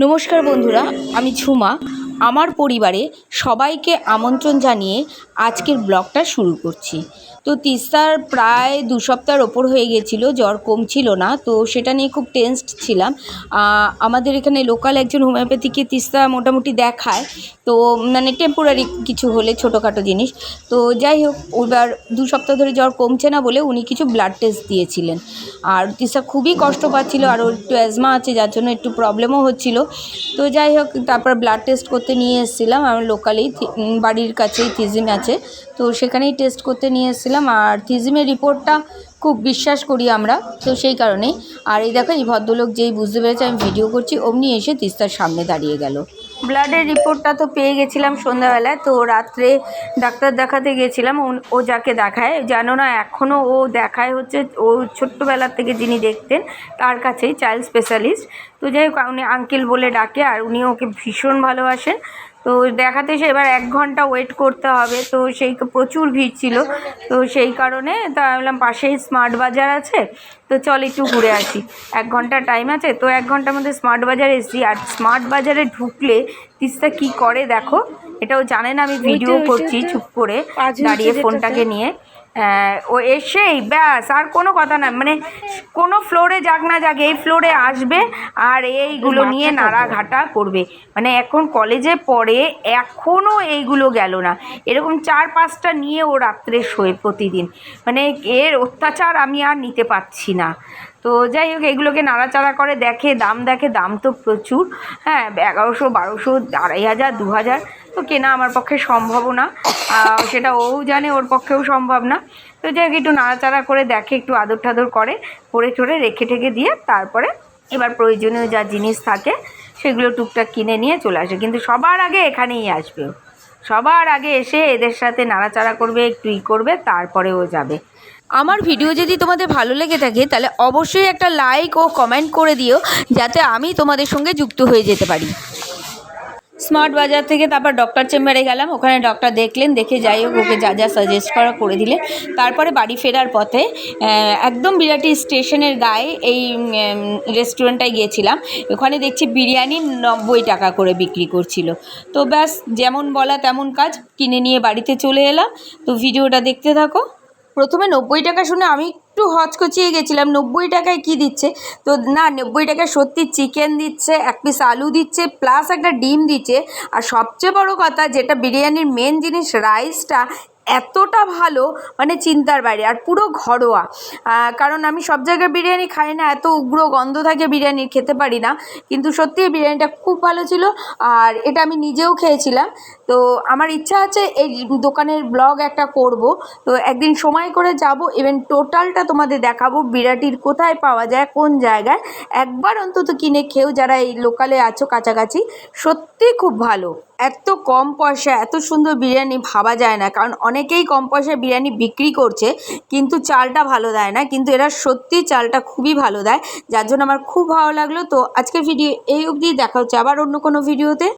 নমস্কার বন্ধুরা আমি ঝুমা। আমার পরিবারে সবাইকে আমন্ত্রণ জানিয়ে আজকের ব্লগটা শুরু করছি। তো তিস্তার প্রায় দু সপ্তাহের ওপর হয়ে গেছিল, জ্বর কমছিল না, তো সেটা নিয়ে খুব টেনসড ছিলাম। আমাদের এখানে লোকাল একজন হোমিওপ্যাথিকে তিস্তা মোটামুটি দেখায়, তো মানে টেম্পোরারি কিছু হলে ছোটোখাটো জিনিস। তো যাই হোক এবার দু সপ্তাহ ধরে জ্বর কমছে না বলে উনি কিছু ব্লাড টেস্ট দিয়েছিলেন। আর তিস্তা খুবই কষ্ট পাচ্ছিল আর ওর একটু অ্যাজমা আছে, যার জন্য একটু প্রবলেমও হচ্ছিল। তো যাই হোক, তারপর ব্লাড টেস্ট করতে নিয়ে এসেছিলাম আমার লোকালেই বাড়ির কাছেই থিজিম আছে তো সেখানেই টেস্ট করতে নিয়ে এসেছিলাম। আর থিজিমের রিপোর্টটা খুব বিশ্বাস করি আমরা, তো সেই কারণেই। আর এই দেখো, এই ভদ্রলোক যেই বুঝতে পেরেছে, আমি ভিডিও করছি, অমনি এসে তিস্তার সামনে দাঁড়িয়ে গেল। ব্লাডের রিপোর্টটা তো পেয়ে গেছিলাম সন্ধ্যাবেলায়, তো রাত্রে ডাক্তার দেখাতে গেছিলাম, ও যাকে দেখায়, জানো না এখনও ও দেখায় হচ্ছে, ও ছোট্টবেলার থেকে যিনি দেখতেন, তার কাছেই চাইল্ড স্পেশালিস্ট তো যাই হোক, উনি আঙ্কেল বলে ডাকে, আর উনি ওকে ভীষণ ভালোবাসেন। তো দেখাতে সে এবার এক ঘণ্টা ওয়েট করতে হবে। তো সেই প্রচুর ভিড় ছিল। তো সেই কারণে তা বললাম পাশেই স্মার্ট বাজার আছে। তো চল একটু ঘুরে আসি। এক ঘণ্টা টাইম আছে। তো এক ঘণ্টার মধ্যে স্মার্ট বাজারে এসছি। আর স্মার্ট বাজারে ঢুকলে তিস্তা কি করে দেখো? এটাও জানে না আমি ভিডিও করছি চুপ করে। দাঁড়িয়ে ফোনটাকে নিয়ে। ও এসেই ব্যাস আর কোনো কথা না মানে কোনো ফ্লোরে যাক না যাক এই ফ্লোরে আসবে আর এইগুলো নিয়ে নাড়াঘাটা করবে। মানে এখন কলেজে পড়ে এখনও এইগুলো গেল না। এরকম চার পাঁচটা নিয়ে ও রাত্রে শোয় প্রতিদিন। মানে এর অত্যাচার আমি আর নিতে পারছি না। তো যাই হোক এগুলোকে নাড়াচাড়া করে দেখে দাম দেখে দাম তো প্রচুর। হ্যাঁ এগারোশো বারোশো আড়াই হাজার দু হাজার। তো কেনা আমার পক্ষে সম্ভবও না। সেটা ও জানে, ওর পক্ষেও সম্ভব না। তো যাই হোক, একটু নাড়াচাড়া করে দেখে, একটু আদর টাদর করে, পরে ঠরে রেখে ঠেকে দিয়ে তারপরে এবার প্রয়োজনীয় যা জিনিস থাকে, সেগুলো টুকটাক কিনে নিয়ে চলে আসে কিন্তু সবার আগে এখানেই আসবে। সবার আগে এসে এদের সাথে নাড়াচাড়া করবে, একটু ই করবে, তারপরে ও যাবে। আমার ভিডিও যদি তোমাদের ভালো লেগে থাকে, তাহলে অবশ্যই একটা লাইক ও কমেন্ট করে দিও, যাতে আমি তোমাদের সঙ্গে যুক্ত হয়ে যেতে পারি। স্মার্ট বাজার থেকে তারপর ডক্টর চেম্বারে গেলাম। ওখানে ডক্টর দেখলেন, দেখে যাই হোক, ওকে যা যা সাজেস্ট করা করে দিলেন। তারপরে বাড়ি ফেরার পথে একদম বিরাটি স্টেশনের গায়ে এই রেস্টুরেন্টটায় গিয়েছিলাম। ওখানে দেখছি বিরিয়ানি নব্বই টাকা করে বিক্রি করছিল। তো ব্যাস, যেমন বলা তেমন কাজ, কিনে নিয়ে বাড়িতে চলে এলাম। তো ভিডিওটা দেখতে থাকো। প্রথমে নব্বই টাকা শুনে আমি একটু হচকচিয়ে গেছিলাম, নব্বই টাকায় কি দিচ্ছে? তো না, নব্বই টাকায় সত্যি চিকেন দিচ্ছে, এক পিস আলু দিচ্ছে প্লাস একটা ডিম দিচ্ছে। আর সবচেয়ে বড় কথা, যেটা বিরিয়ানির মেন জিনিস রাইসটা এতটা ভালো মানে চিন্তার বাইরে আর পুরো ঘরোয়া। কারণ আমি সব জায়গায় বিরিয়ানি খাই না, এত উগ্র গন্ধ থাকে বিরিয়ানির খেতে পারি না। কিন্তু সত্যি বিরিয়ানিটা খুব ভালো ছিল আর এটা আমি নিজেও খেয়েছিলাম। তো আমার ইচ্ছা আছে এই দোকানের ব্লগ একটা করব। তো একদিন সময় করে যাব ইভেন টোটালটা তোমাদের দেখাবো, বিরাটির কোথায় পাওয়া যায়, কোন জায়গায়। একবার অন্তত কিনে খেয়েও যারা এই লোকালে আছো কাছাকাছি সত্যি খুব ভালো। এত কম পয়সা এত সুন্দর বিরিয়ানি ভাবা যায় না। কারণ অনেকেই কম পয়সায় বিরিয়ানি বিক্রি করছে, কিন্তু চালটা ভালো দেয় না। কিন্তু এরা সত্যি চালটা খুবই ভালো দেয়। যার জন্য আমার খুব ভালো লাগল। তো আজকের ভিডিও এই অবধি। দেখা হচ্ছে আবার অন্য কোনো ভিডিওতে।